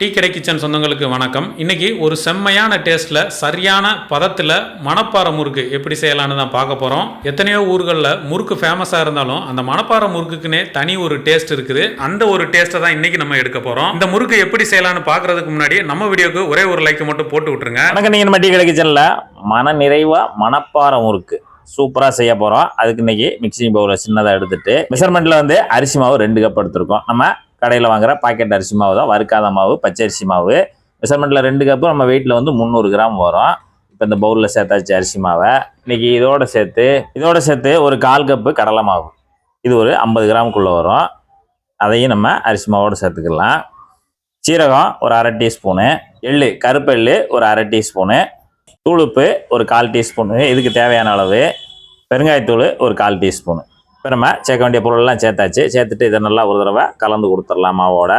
Tea கடை kitchen சொந்தங்களுக்கு வணக்கம். இன்னைக்கு ஒரு செம்மையான டேஸ்ட்டில் சரியான பதத்தில் மணப்பாறை முறுக்கு எப்படி செய்யலான்னு தான் பார்க்க போகிறோம் எத்தனையோ ஊர்களில் முறுக்கு ஃபேமஸாக இருந்தாலும் அந்த மணப்பாறை முறுக்குக்குனே தனி ஒரு டேஸ்ட் இருக்குது. அந்த ஒரு டேஸ்ட்டை தான் இன்றைக்கி நம்ம எடுக்க போகிறோம் இந்த முறுக்கு எப்படி செய்யலாம்னு பார்க்கறதுக்கு முன்னாடி நம்ம வீடியோக்கு ஒரே ஒரு லைக் மட்டும் போட்டு விட்ருங்க வணக்கம் நீங்கள் நம்ம டீ கடை கிச்சனில். மன நிறைவாக மணப்பாறை முறுக்கு. சூப்பராக செய்ய போகிறோம் அதுக்கு இன்னைக்கு மிக்சிங் பவுலில் சின்னதாக எடுத்துட்டு மெஷர்மெண்ட்டில் வந்து அரிசி மாவு ரெண்டு கப் எடுத்துருக்கோம். நம்ம கடையில் வாங்குற பாக்கெட் அரிசி மாவு தான். வறுக்காத மாவு பச்சரிசி மாவு. மெஷர்மெண்ட்டில் ரெண்டு கப்பு நம்ம வெயிட்டில் வந்து முந்நூறு கிராம் வரும். இப்போ இந்த பவுலில் சேர்த்தாச்சு அரிசி மாவை. இன்றைக்கி இதோட சேர்த்து இதோட சேர்த்து ஒரு கால் கப்பு கடலை மாவு. இது ஒரு ஐம்பது கிராமுக்குள்ளே வரும். அதையும் நம்ம அரிசி மாவோடு சேர்த்துக்கலாம். சீரகம் ஒரு அரை டீஸ்பூனு எள்ளு கருப்பு எள்ளு ஒரு அரை டீஸ்பூனு தூளுப்பு ஒரு கால் டீஸ்பூனு இதுக்கு தேவையான அளவு. பெருங்காயத்தூள் ஒரு கால் டீஸ்பூனு இப்போ நம்ம சேர்க்க வேண்டிய பொருளெல்லாம் சேர்த்தாச்சு. சேர்த்துட்டு இதை நல்லா ஒரு தடவை கலந்து கொடுத்துடலாம் மாவோட.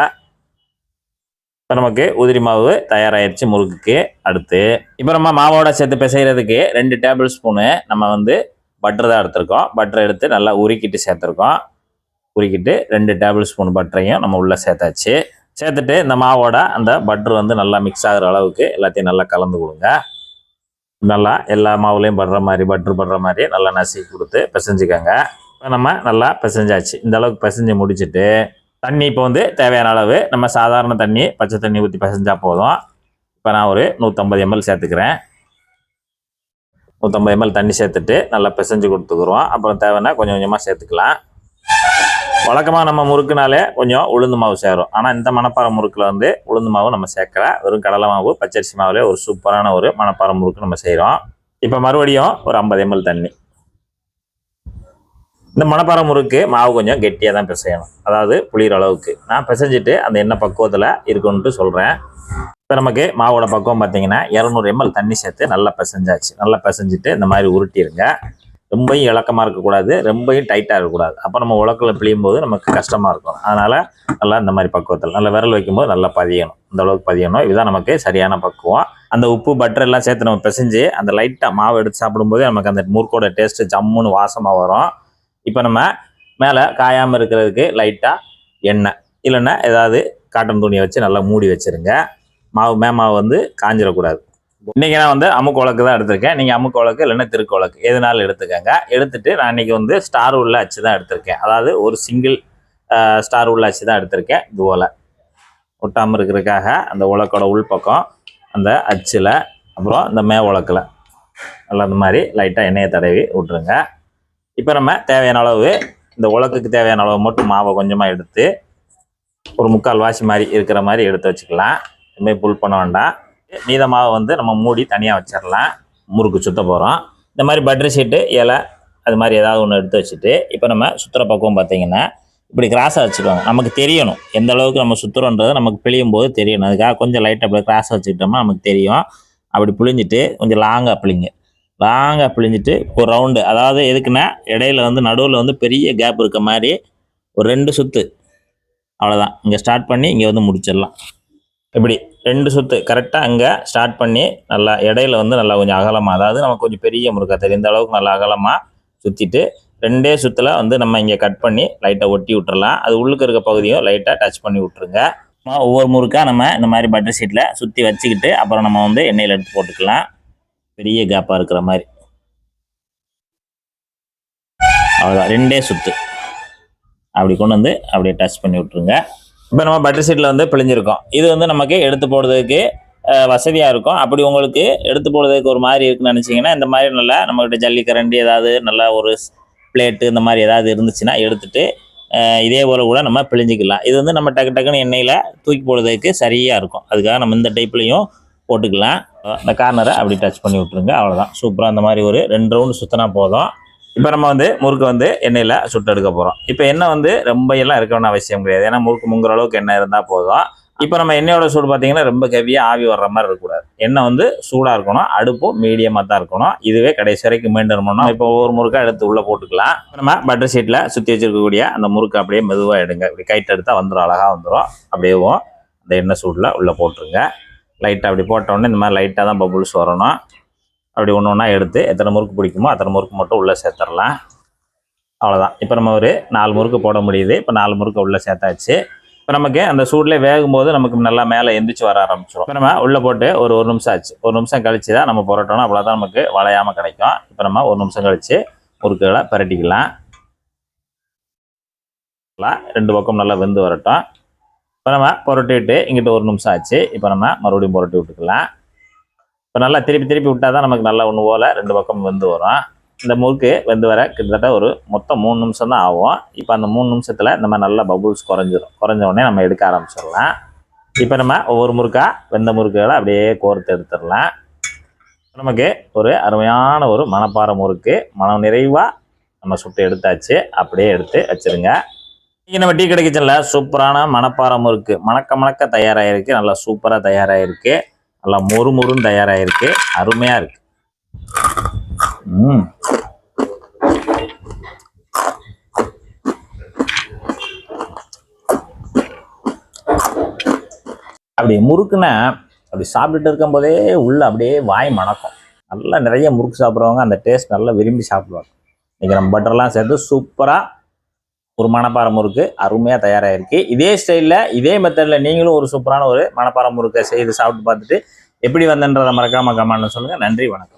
இப்போ நமக்கு உதிரி மாவு தயாராகிடுச்சு முறுக்குக்கு அடுத்து. இப்போ நம்ம மாவோட சேர்த்து பிசைகிறதுக்கு ரெண்டு டேபிள் ஸ்பூனு நம்ம வந்து பட்டர் தான் எடுத்திருக்கோம். பட்டர் எடுத்து நல்லா உருக்கிட்டு சேர்த்துருக்கோம். உருக்கிட்டு ரெண்டு டேபிள் ஸ்பூன் பட்டரையும் நம்ம உள்ளே சேர்த்தாச்சு. சேர்த்துட்டு இந்த மாவோட அந்த பட்டர் வந்து நல்லா மிக்ஸ் ஆகிற அளவுக்கு எல்லாத்தையும் நல்லா கலந்து கொடுங்க. நல்லா எல்லா மாவுலையும் படுற மாதிரி பட்டர் படுற மாதிரி நல்லா நசுக்கி கொடுத்து பிசைஞ்சுக்கோங்க. நம்ம நல்லா பிசைஞ்சாச்சு. இந்த அளவுக்கு பிசைஞ்சு முடிச்சுட்டு தண்ணி இப்போ வந்து தேவையான அளவு நம்ம சாதாரண தண்ணி பச்சை தண்ணி ஊற்றி பிசைஞ்சா போதும். இப்போ நான் ஒரு நூற்றம்பது எம்எல் சேர்த்துக்கிறேன். நூற்றம்பது எம்எல் தண்ணி சேர்த்துட்டு நல்லா பிசைஞ்சு கொடுத்துக்குறோம். அப்புறம் தேவைன்னா கொஞ்சம் கொஞ்சமாக சேர்த்துக்கலாம். வழக்கமாக நம்ம முறுக்குனாலே கொஞ்சம் உளுந்து மாவு சேரும். ஆனால் இந்த மணப்பாறை முறுக்கில் வந்து உளுந்து மாவு நம்ம சேர்க்கல. வெறும் கடலை மாவு பச்சரிசி மாவுலே ஒரு சூப்பரான ஒரு மணப்பாறை முறுக்கு நம்ம செய்கிறோம் இப்போ மறுபடியும் ஒரு ஐம்பது எம்எல் தண்ணி. இந்த மணப்பாறை முறுக்கு மாவு கொஞ்சம் கெட்டியாக தான் பிசையணும். அதாவது புளிகிற அளவுக்கு. நான் பிசைஞ்சிட்டு அந்த எண்ணெய் பக்குவத்தில் இருக்குன்ட்டு சொல்கிறேன் இப்போ நமக்கு மாவோட பக்குவம் பார்த்தீங்கன்னா இரநூறு எம்எல் தண்ணி சேர்த்து நல்லா பிசைஞ்சாச்சு. நல்லா பிசைஞ்சிட்டு இந்த மாதிரி உருட்டிடுங்க ரொம்பையும் இலக்கமாக இருக்கக்கூடாது ரொம்பையும் டைட்டாக இருக்கக்கூடாது. அப்போ நம்ம உலக்கில் பிழியும் போது நமக்கு கஷ்டமாக இருக்கும். அதனால் நல்லா இந்த மாதிரி பக்குவத்தில் நல்லா விரல் வைக்கும்போது நல்லா பதியணும். இந்த அளவுக்கு பதியணும். இதுதான் நமக்கு சரியான பக்குவம். அந்த உப்பு பட்டர் எல்லாம் சேர்த்து நம்ம பிசைஞ்சு அந்த லைட்டாக மாவு எடுத்து சாப்பிடும்போது நமக்கு அந்த முறுக்கோட டேஸ்ட்டு ஜம்முன்னு வாசமாக வரும். இப்போ நம்ம மேலே காயாமல் இருக்கிறதுக்கு லைட்டாக எண்ணெய். இல்லைன்னா ஏதாவது காட்டன் துணியை வச்சு நல்லா மூடி வச்சுருங்க. மாவு மே மாவு வந்து காஞ்சிடக்கூடாது. இன்றைக்கி நான் வந்து அமுக்கு உலக்கு தான் எடுத்திருக்கேன். நீங்கள் அமுக்கு உலக்கு இல்லைன்னா திருக்கு உலக்கு எதுனாலும் எடுத்துக்கோங்க. எடுத்துட்டு நான் இன்றைக்கி வந்து ஸ்டார் உள்ள அச்சு தான் எடுத்திருக்கேன். அதாவது ஒரு சிங்கிள் ஸ்டார் உள்ள அச்சு தான் எடுத்திருக்கேன். இது ஓலை ஒட்டாமல் இருக்கிறதுக்காக அந்த உலக்கோட உள்பக்கம் அந்த அச்சில் அப்புறம் இந்த மே உலக்கில் நல்லா இந்த மாதிரி லைட்டாக எண்ணெயை தடவி விட்ருங்க இப்போ நம்ம தேவையான அளவு இந்த உலக்குக்கு தேவையான அளவு மட்டும் மாவை கொஞ்சமாக எடுத்து ஒரு முக்கால் வாசி மாதிரி இருக்கிற மாதிரி எடுத்து வச்சுக்கலாம். இதுமாதிரி புல் பண்ண வேண்டாம். மீத மாவை வந்து நம்ம மூடி தனியாக வச்சிடலாம் முறுக்கு சுத்த போகிறோம் இந்த மாதிரி பட்டர் ஷீட்டு இலை அது மாதிரி ஏதாவது ஒன்று எடுத்து வச்சுட்டு இப்போ நம்ம சுற்றுற பக்குவம் பார்த்தீங்கன்னா இப்படி கிராஸாக வச்சுக்கோங்க நமக்கு தெரியணும். எந்த அளவுக்கு நம்ம சுற்றுறோன்றது நமக்கு பிழியும் போது தெரியணும். அதுக்காக கொஞ்சம் லைட்டாக அப்படி கிராஸாக வச்சுக்கிட்டோம்னா நமக்கு தெரியும். அப்படி பிழிஞ்சிட்டு கொஞ்சம் லாங்காக பிழிங்க. லாங்காக பிழிஞ்சிட்டு ஒரு ரவுண்டு அதாவது எதுக்குன்னா இடையில வந்து நடுவில் வந்து பெரிய கேப் இருக்க மாதிரி ஒரு ரெண்டு சுற்று அவ்வளோதான் இங்கே ஸ்டார்ட் பண்ணி இங்கே வந்து முடிச்சிடலாம். இப்படி ரெண்டு சுற்று கரெக்டாக அங்கே ஸ்டார்ட் பண்ணி நல்லா இடையில வந்து நல்லா கொஞ்சம் அகலமாக அதாவது நமக்கு கொஞ்சம் பெரிய முருக்கா தெரியும். இந்த அளவுக்கு நல்லா அகலமாக சுற்றிட்டு ரெண்டே சுற்றில் வந்து நம்ம இங்கே கட் பண்ணி லைட்டாக ஒட்டி விட்டுறலாம். அது உள்ளுக்கு இருக்க பகுதியும் லைட்டாக டச் பண்ணி விட்ருங்க ஒவ்வொரு முறுக்காக நம்ம இந்த மாதிரி பட்டர் ஷீட்டில் சுற்றி வச்சுக்கிட்டு அப்புறம் நம்ம வந்து எண்ணெயில் எடுத்து போட்டுக்கலாம். பெரிய கேப்பாக இருக்கிற மாதிரி. அவ்வளோதான் ரெண்டே சுற்று அப்படி கொண்டு வந்து அப்படியே டச் பண்ணி விட்ருங்க இப்போ நம்ம பட்டர் சீட்டில் வந்து பிழிஞ்சிருக்கோம். இது வந்து நமக்கு எடுத்து போடுறதுக்கு வசதியாக இருக்கும். அப்படி உங்களுக்கு எடுத்து போடுறதுக்கு ஒரு மாதிரி இருக்குன்னு நினச்சிங்கன்னா இந்த மாதிரி நல்லா நம்மக்கிட்ட ஜல்லிக்கரண்டி ஏதாவது நல்லா ஒரு பிளேட்டு இந்த மாதிரி ஏதாவது இருந்துச்சுன்னா எடுத்துட்டு இதே போல் கூட நம்ம பிழிஞ்சிக்கலாம். இது வந்து நம்ம டக்கு டக்குன்னு எண்ணெயில் தூக்கி போடுறதுக்கு சரியாக இருக்கும். அதுக்காக நம்ம இந்த டைப்லேயும் போட்டுக்கலாம். இந்த கார்னரை அப்படி டச் பண்ணி விட்ருங்க அவ்வளோதான் சூப்பராக அந்த மாதிரி ஒரு ரெண்டு ரவுண்டு சுற்றினா போதும். இப்போ நம்ம வந்து முறுக்கு வந்து எண்ணெயில் சுட்டு எடுக்க போகிறோம் இப்போ எண்ணெய் வந்து ரொம்ப எல்லாம் இருக்கணும்னு அவசியம் கிடையாது. ஏன்னா முறுக்கு முங்குற அளவுக்கு எண்ணெய் இருந்தால் போதும். இப்போ நம்ம எண்ணெயோட சூடு பார்த்தீங்கன்னா ரொம்ப கவியாக ஆவி வர்ற மாதிரி இருக்கக்கூடாது. எண்ணெய் வந்து சூடாக இருக்கணும். அடுப்பும் மீடியமாக தான் இருக்கணும். இதுவே கடைசி வரைக்கும் மெயின்டைன் பண்ணணும். இப்போ ஒவ்வொரு முறுக்காக எடுத்து உள்ளே போட்டுக்கலாம். நம்ம பட்டர் ஷீட்டில் சுற்றி வச்சிருக்கக்கூடிய அந்த முறுக்கு அப்படியே மெதுவாக எடுங்க. இப்படி கைட்டு எடுத்தால் வந்துடும் அழகாக வந்துடும் அப்படியேவும் அந்த எண்ணெய் சூடில் உள்ளே போட்டுருங்க. லைட்டாக அப்படி போட்டோடனே இந்த மாதிரி லைட்டாக தான் பபுள்ஸ் வரணும். அப்படி ஒன்று ஒன்றா எடுத்து எத்தனை முறுக்கு பிடிக்குமோ அத்தனை முறுக்கு மட்டும் உள்ளே சேர்த்துடலாம். அவ்வளோதான் இப்போ நம்ம ஒரு நாலு முறுக்கு போட முடியுது. இப்போ நாலு முறுக்கு உள்ளே சேர்த்தாச்சு. இப்போ நமக்கு அந்த சூட்லேயே வேகும் போது நமக்கு நல்லா மேலே எந்திரிச்சு வர ஆரம்பிச்சிடும் இப்போ நம்ம உள்ளே போட்டு ஒரு ஒரு நிமிஷம் ஆச்சு. ஒரு நிமிஷம் கழிச்சு தான் நம்ம புரட்டோம்னா அவ்வளோ தான் நமக்கு வளையாமல் கிடைக்கும். இப்போ நம்ம ஒரு நிமிஷம் கழிச்சு முறுக்குகளை பரட்டிக்கலாம். ரெண்டு பக்கம் நல்லா வெந்து வரட்டும். இப்போ நம்ம புரட்டிட்டு இங்கிட்ட ஒரு நிமிஷம் ஆச்சு. இப்போ நம்ம மறுபடியும் புரட்டி விட்டுக்கலாம். இப்போ நல்லா திருப்பி திருப்பி விட்டால் தான் நமக்கு நல்லா ஒன்று போல் ரெண்டு பக்கம் வெந்து வரும். இந்த முறுக்கு வெந்து வர கிட்டத்தட்ட ஒரு மொத்தம் மூணு நிமிஷம் தான் ஆகும். இப்போ அந்த மூணு நிமிஷத்தில் இந்த மாதிரி நல்லா பபுள்ஸ் குறைஞ்சிரும். குறைஞ்ச உடனே நம்ம எடுக்க ஆரம்பிச்சிடலாம். இப்போ நம்ம ஒவ்வொரு முறுக்காக வெந்த முறுக்குகளை அப்படியே கோர்த்து எடுத்துடலாம். நமக்கு ஒரு அருமையான ஒரு மணப்பாறை முறுக்கு மனம் நிறைவாக நம்ம சுட்டு எடுத்தாச்சு. அப்படியே எடுத்து வச்சிருங்க. இங்கே நம்ம டீ கடை கிச்சனில் சூப்பரான மணப்பாறை முறுக்கு. மணக்க மணக்க தயாராகிருக்கு நல்லா சூப்பராக தயாராகிருக்கு நல்லா மொறு மொறுன்னு தயாராகிருக்கு அருமையாக இருக்கு. ம். அப்படி முறுக்குன்னா அப்படி சாப்பிட்டுட்டு இருக்கும்போதே உள்ள அப்படியே வாய் மணக்கும். நல்லா நிறைய முறுக்கு சாப்பிட்றவங்க அந்த டேஸ்ட் நல்லா விரும்பி சாப்பிடுவாங்க. இன்றைக்கி நம்ம பட்டர்லாம் சேர்த்து சூப்பராக ஒரு மணப்பாறை முறுக்கு அருமையாக தயாராகிருக்கு இதே ஸ்டைலில் இதே மெத்தடில் நீங்களும் ஒரு சூப்பரான ஒரு மணப்பாறை முறுக்கை செய்து சாப்பிட்டு பார்த்துட்டு எப்படி வந்தன்றதை மறக்காமல் கமெண்ட்ல சொல்லுங்கள் நன்றி வணக்கம்.